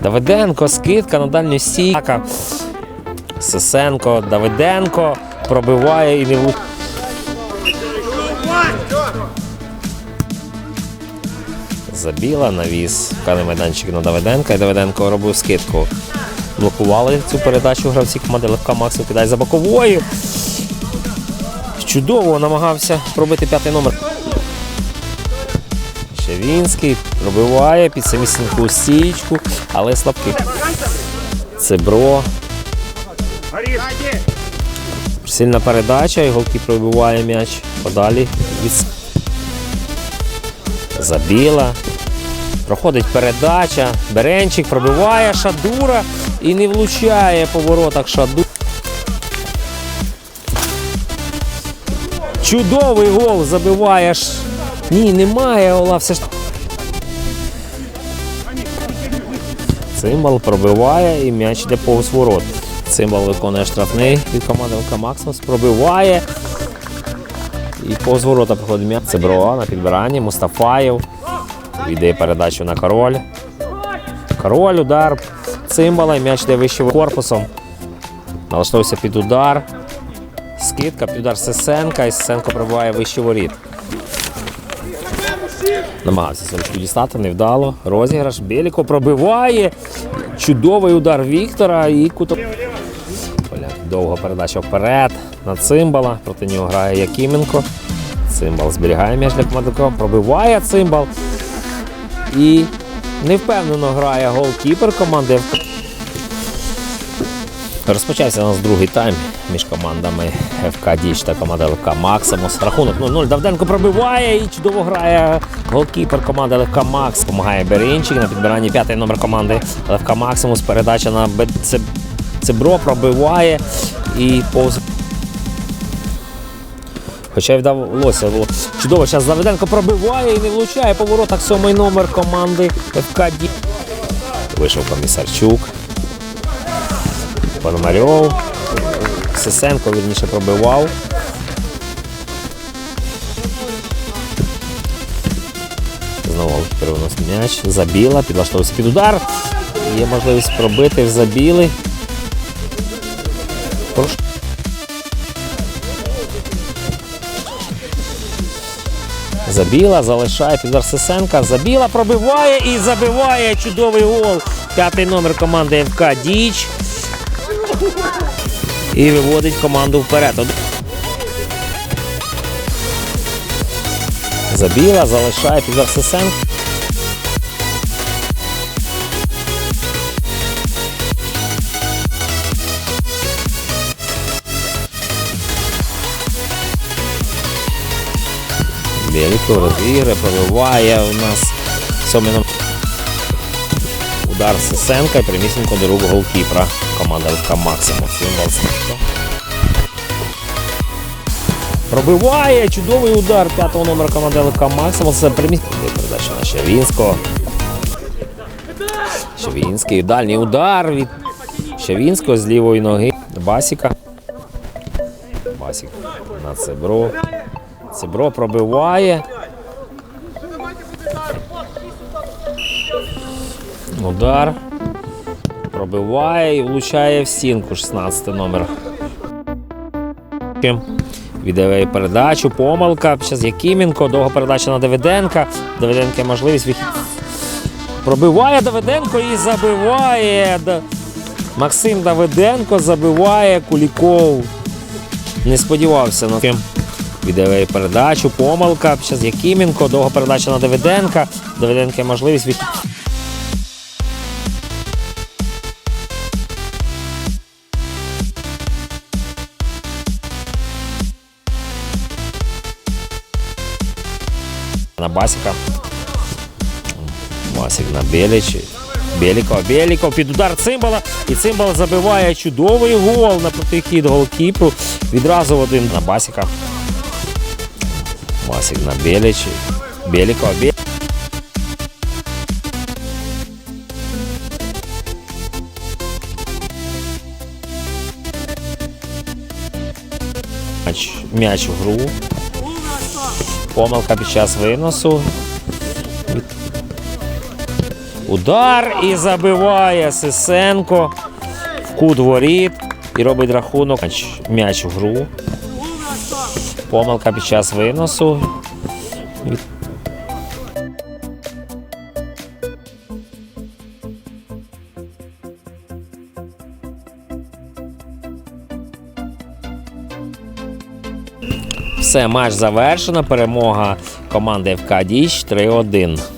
Давиденко, скидка на дальню стійка. Сисенко, Давиденко пробиває і не влучає. Забіла навіс вказаний майданчик на Давиденка і Давиденко робив скидку. Блокували цю передачу гравці команди Левка Максу кидає за боковою. Чудово намагався пробити п'ятий номер. Шевінський пробиває під самісіньку стічку, але слабкий. Цебро. Сильна передача, і голки пробиває м'яч подалі від Забіла. Проходить передача. Беренчик пробиває Шадура і не влучає по воротах Шадура. Чудовий гол забиває. Ні, немає гола, все ж. Цимбал пробиває і м'яч йде повз ворот. Цимбал виконує штрафний від команди ЛК пробиває. І повз ворота проходить м'яч. Це Броа на підбиранні. Мустафаєв. Віддає передачу на король. Король, удар цимбала, м'яч йде вище корпусом. Налаштовується під удар. Скидка, під удар Сисенка, і Сисенко пробиває вище воріт. Намагався сорочку дістати, невдало. Розіграш. Біліко пробиває. Чудовий удар Віктора і куто. Довга передача вперед на цимбала. Проти нього грає Якименко. Цимбал зберігає м'яч для команди Пробиває цимбал. І невпевнено грає голкіпер команди. Розпочався у нас другий тайм між командами ФК Діч та команда ЛК Максимус. Рахунок 0-0. Давденко пробиває і чудово грає голкіпер команди ЛК Макс. Помагає Берінчик на підбиранні п'ятий номер команди ЛК Максимус. Передача на Це- Цебро пробиває і повз. Хоча й вдалося. було. Чудово, зараз Давиденко пробиває і не влучає по воротах сьомий номер команди ФК Діч. Вийшов комісарчук. Пономарьов. Сисенко вірніше пробивав. Знову перенос м'яч. Забіла, підлаштовувався під удар. Є можливість пробити в забіли. Прош- Забіла, залишає під удар Сисенка. Забіла, пробиває і забиває чудовий гол. П'ятий номер команди ФК Діч. І виводить команду вперед. Забіла, залишає під удар Біліко розігри, пробиває у нас сьомий. Удар Сисенка і прямісінько до рук голкіпера. Команда ЛК Симко. Пробиває чудовий удар п'ятого номера команди ЛК Максимум. Це. Передача на Щавінського. Щавінський. Дальній удар від Щавінського з лівої ноги. Басіка. Басік на Цебро. Цебро пробиває. Удар. Пробиває і влучає в стінку 16 номер. Віддає передачу, помилка. Зараз Якименко, довга передача на Давиденка. Давиденка можливість вихід. Пробиває Давиденко і забиває. Максим Давиденко забиває Куліков. Не сподівався на тим. Віддає передачу, помилка. Зараз Якименко, довга передача на Давиденка. Давиденка можливість вихід. на Басіка. Басік на Беліч. Беліков, Беліков під удар цимбала. І цимбал забиває чудовий гол на протихід голкіпу. Відразу один на Басіка. Масик на Беличі. Беліко, Бі... М'яч в гру. Помилка під час виносу. Удар і забиває Сисенко в кут воріт і робить рахунок. М'яч в гру. Помилка під час виносу. Все, матч завершено. Перемога команди ФК Діч 3-1.